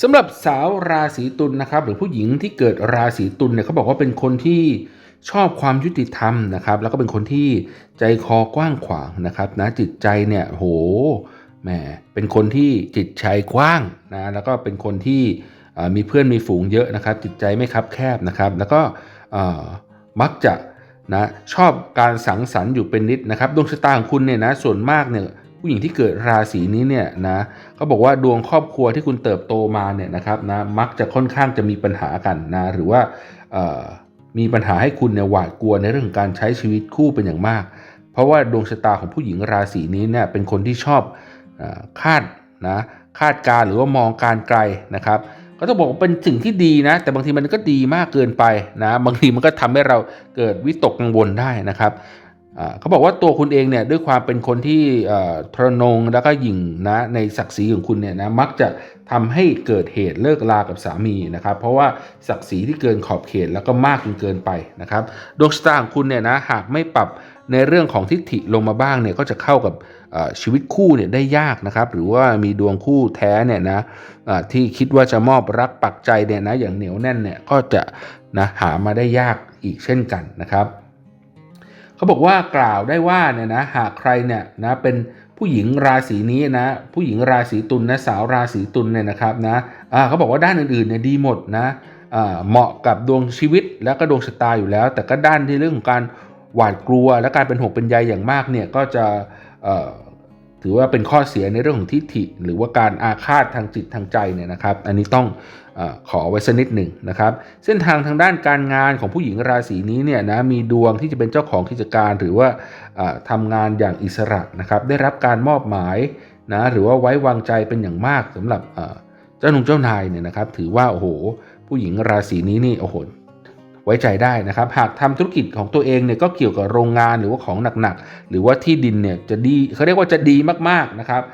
สำหรับสาวราศีตุลนะครับ หรือผู้หญิงที่เกิดราศีตุลเนี่ยเขาบอกว่าเป็นคนที่ชอบความยุติธรรมนะครับ แล้วก็เป็นคนที่ใจคอกว้างขวางนะครับนะจิตใจเนี่ยโหแหมเป็นคนที่จิตใจกว้างนะแล้วก็เป็นคนที่มีเพื่อนมีฝูงเยอะนะครับ จิตใจไม่คับแคบนะครับ แล้วก็มักจะนะชอบการสังสรรค์อยู่เป็นนิดนะครับดวงชะตาของคุณเนี่ยนะส่วนมากเนี่ย ผู้หญิงที่เกิดราศีนี้เนี่ยนะเขาบอกว่าดวงครอบครัวที่คุณเติบโตมาเนี่ยนะครับนะมักจะค่อนข้างจะมีปัญหากันนะหรือว่ามีปัญหาให้คุณเนี่ยหวาดกลัวในเรื่องของการใช้ชีวิตคู่เป็นอย่างมาก เพราะว่าดวงชะตาของผู้หญิงราศีนี้เนี่ยเป็นคนที่ชอบอคาดนะคาดการหรือว่ามองการไกลนะครับ ก็ต้องบอกว่าเป็นสิ่งที่ดีนะ แต่บางทีมันก็ดีมากเกินไปนะ บางทีมันก็ทำให้เราเกิดวิตกกังวลได้นะครับ เขาบอกว่าตัวคุณเองเนี่ยด้วยความเป็นคนที่ทรนงแล้วก็หยิ่งนะในศักดิ์ศรีของคุณเนี่ยนะมักจะทำให้เกิดเหตุเลิกลากับสามีนะครับ เพราะว่าศักดิ์ศรีที่เกินขอบเขตแล้วก็มากจนเกินไปนะครับดวงชะตาของคุณเนี่ยนะหากไม่ปรับในเรื่องของทิฏฐิลงมาบ้างเนี่ยก็จะเข้ากับชีวิตคู่เนี่ยได้ยากนะครับ หรือว่ามีดวงคู่แท้เนี่ยนะที่คิดว่าจะมอบรักปักใจเนี่ยนะอย่างเหนียวแน่นเนี่ยก็จะนะหามาได้ยากอีกเช่นกันนะครับ เขาบอกว่ากล่าวได้ว่าเนี่ยนะหากใครเนี่ยนะเป็นผู้หญิงราศีนี้นะผู้หญิงราศีตุลนะสาวราศีตุลเนี่ยนะครับนะเขาบอกว่าด้านอื่นๆเนี่ยดีหมดนะเหมาะกับดวงชีวิตและก็ดวงชะตาอยู่แล้ว แต่ก็ด้านที่เรื่องของการหวาดกลัว และการเป็นห่วงเป็นใยอย่างมากเนี่ยก็จะ ถือว่าเป็นข้อเสียในเรื่องของทิฏฐิ หรือว่าการอาฆาตทางจิตทางใจเนี่ยนะครับ อันนี้ต้องอขอไว้สักนิดหนึ่งนะครับ เส้นทางทางด้านการงานของผู้หญิงราศีนี้เนี่ยนะมีดวงที่จะเป็นเจ้าของกิจการหรือว่าเอ่อทำงานอย่างอิสระนะครับ ได้รับการมอบหมายนะหรือว่าไว้วางใจเป็นอย่างมากสำหรับเจ้าหนุ่มเจ้านายเนี่ยนะครับ ถือว่าโอ้โหผู้หญิงราศีนี้นี่โอ้โห ว้ใจได้นะครับ หากทำธุรกิจของตัวเองเนี่ยก็เกี่ยวกับโรงงานหรือว่าของหนักๆ หรือว่าที่ดินเนี่ยจะดีเขาเรียกว่าจะดีมากๆนะครับ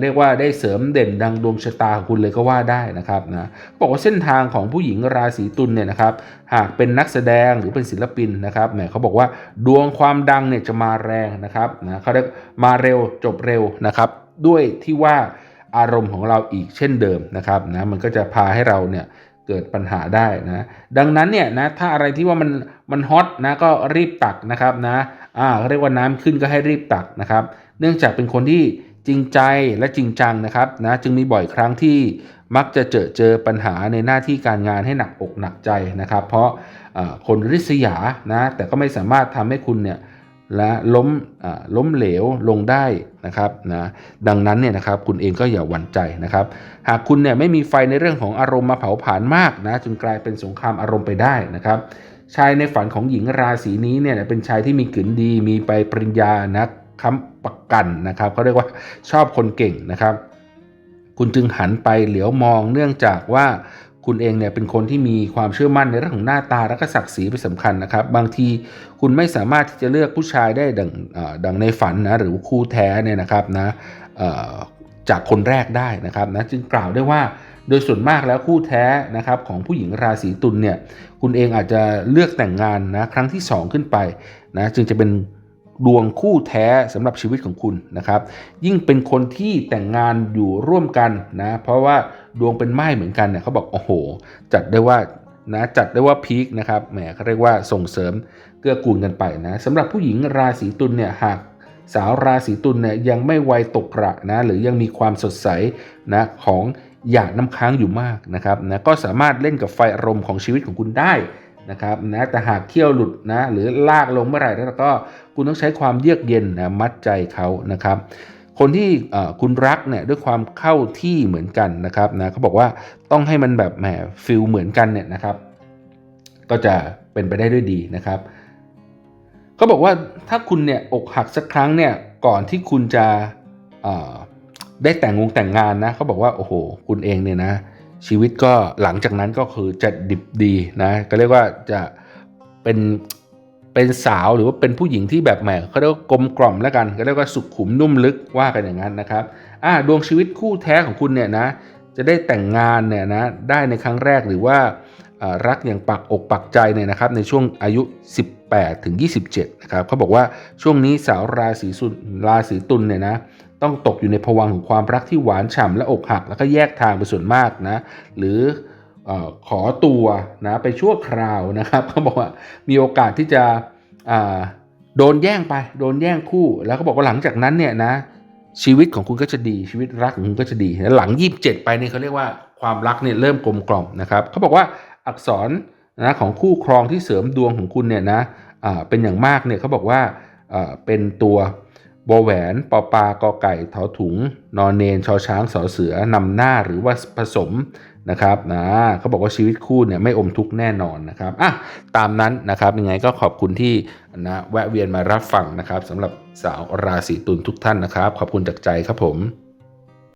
เรียกว่าได้เสริมเด่นดังดวงชะตาของคุณเลยก็ว่าได้นะครับนะบอกว่าเส้นทางของผู้หญิงราศีตุลเนี่ยนะครับหากเป็นนักแสดงหรือเป็นศิลปินนะครับแหมเขาบอกว่าดวงความดังเนี่ยจะมาแรงนะครับนะเขาเรียกมาเร็วจบเร็วนะครับ ด้วยที่ว่าอารมณ์ของเราอีกเช่นเดิมนะครับนะมันก็จะพาให้เราเนี่ย เกิดปัญหาได้นะดังนั้นเนี่ยนะถ้าอะไรที่ว่ามันมันฮอตนะก็รีบตักนะครับนะอ่าเรียกว่าน้ำขึ้นก็ให้รีบตักนะครับ เนื่องจากเป็นคนที่จริงใจและจริงจังนะครับนะจึงมีบ่อยครั้งที่มักจะเจอเจอปัญหาในหน้าที่การงานให้หนักอกหนักใจนะครับ เพราะคนริษยานะแต่ก็ไม่สามารถทำให้คุณเนี่ย และล้มล้มเหลวลงได้นะครับนะดังนั้นเนี่ยนะครับคุณเองก็อย่าหวั่นใจนะครับ หากคุณเนี่ยไม่มีไฟในเรื่องของอารมณ์มาเผาผลาญมากนะจนกลายเป็นสงครามอารมณ์ไปได้นะครับ ชายในฝันของหญิงราศีนี้เนี่ยเป็นชายที่มีกลิ่นดีมีไปปริญญานะค้ำประกันนะครับเขาเรียกว่าชอบคนเก่งนะครับ คุณจึงหันไปเหลียวมองเนื่องจากว่า คุณเองเนี่ยเป็นคนที่มีความเชื่อมั่นในเรื่องของหน้าตาและก็ศักดิ์ศรีเป็นสำคัญนะครับ บางทีคุณไม่สามารถที่จะเลือกผู้ชายได้ดังดังในฝันนะหรือคู่แท้เนี่ยนะครับนะจากคนแรกได้นะครับนะจึงกล่าวได้ว่าโดยส่วนมากแล้วคู่แท้นะครับของผู้หญิงราศีตุลเนี่ยคุณเองอาจจะเลือกแต่งงานนะครั้งที่ 2 ขึ้นไปนะจึงจะเป็นดวงคู่แท้สำหรับชีวิตของคุณนะครับ ยิ่งเป็นคนที่แต่งงานอยู่ร่วมกันนะเพราะว่า ดวงเป็นไม้เหมือนกันเนี่ยเขาบอกโอ้โห จัดได้ว่านะจัดได้ว่าพีคนะครับแหมเขาเรียกว่าส่งเสริมเกื้อกูลกันไปนะสำหรับผู้หญิงราศีตุลเนี่ยหากสาวราศีตุลเนี่ยยังไม่ไวยตกกระนะหรือยังมีความสดใสนะของหยาดน้ำค้างอยู่มากนะครับนะก็สามารถเล่นกับไฟอารมณ์ของชีวิตของคุณได้นะครับนะแต่หากเขี้ยวหลุดนะหรือลากลงเมื่อไหร่แล้วก็คุณต้องใช้ความเยือกเย็นนะมัดใจเขานะครับ คนที่คุณรักเนี่ยด้วยความเข้าที่เหมือนกันนะครับนะเขาบอกว่าต้องให้มันแบบแหมฟิลเหมือนกันเนี่ยนะครับ ก็จะเป็นไปได้ด้วยดีนะครับเขาบอกว่าถ้าคุณเนี่ยอกหักสักครั้งเนี่ยก่อนที่คุณจะได้แต่งงงแต่งงานนะเขาบอกว่าโอ้โหคุณเองเนี่ยนะ ชีวิตก็หลังจากนั้นก็คือจะดิบดีนะก็เรียกว่าจะเป็น เป็นสาวหรือว่าเป็นผู้หญิงที่แบบแหมเขาเรียกว่ากลมกล่อมแล้วกันก็เรียกว่าสุขุมนุ่มลึกว่ากันอย่างนั้นนะครับอ่าดวงชีวิตคู่แท้ของคุณเนี่ยนะจะได้แต่งงานเนี่ยนะได้ในครั้งแรกหรือว่ารักอย่างปักอกปักใจเนี่ยนะครับในช่วงอายุ 18 ถึง 27 นะครับเขาบอกว่าช่วงนี้สาวราศีสุราศีตุลเนี่ยนะต้องตกอยู่ในภวังของความรักที่หวานฉ่ำและอกหัก แล้วก็แยกทางไปส่วนมากนะหรือ ขอตัวนะไปชั่วคราวนะครับเขาบอกว่ามีโอกาสที่จะโดนแย่งไป โดนแย่งคู่ แล้วเขาบอกว่าหลังจากนั้นเนี่ยนะชีวิตของคุณก็จะดีชีวิตรักของคุณก็จะดีแล้วหลัง 27 ไปเนี่ยเขาเรียกว่าความรักเนี่ยเริ่มกลมกล่อมนะครับเขาบอกว่าอักษรนะของคู่ครองที่เสริมดวงของคุณเนี่ยนะเป็นอย่างมากเนี่ยเขาบอกว่าเป็นตัวบแหวนปอปากอไก่ทอถุง นอนเนนชอช้างสอเสือนำหน้าหรือว่าผสม นะครับนะเขาบอกว่าชีวิตคู่เนี่ยไม่อมทุกข์แน่นอนนะครับอะตามนั้นนะครับยังไงก็ขอบคุณที่นะแวะเวียนมารับฟังนะครับสำหรับสาวราศีตุลทุกท่านนะครับ ขอบคุณจากใจครับผม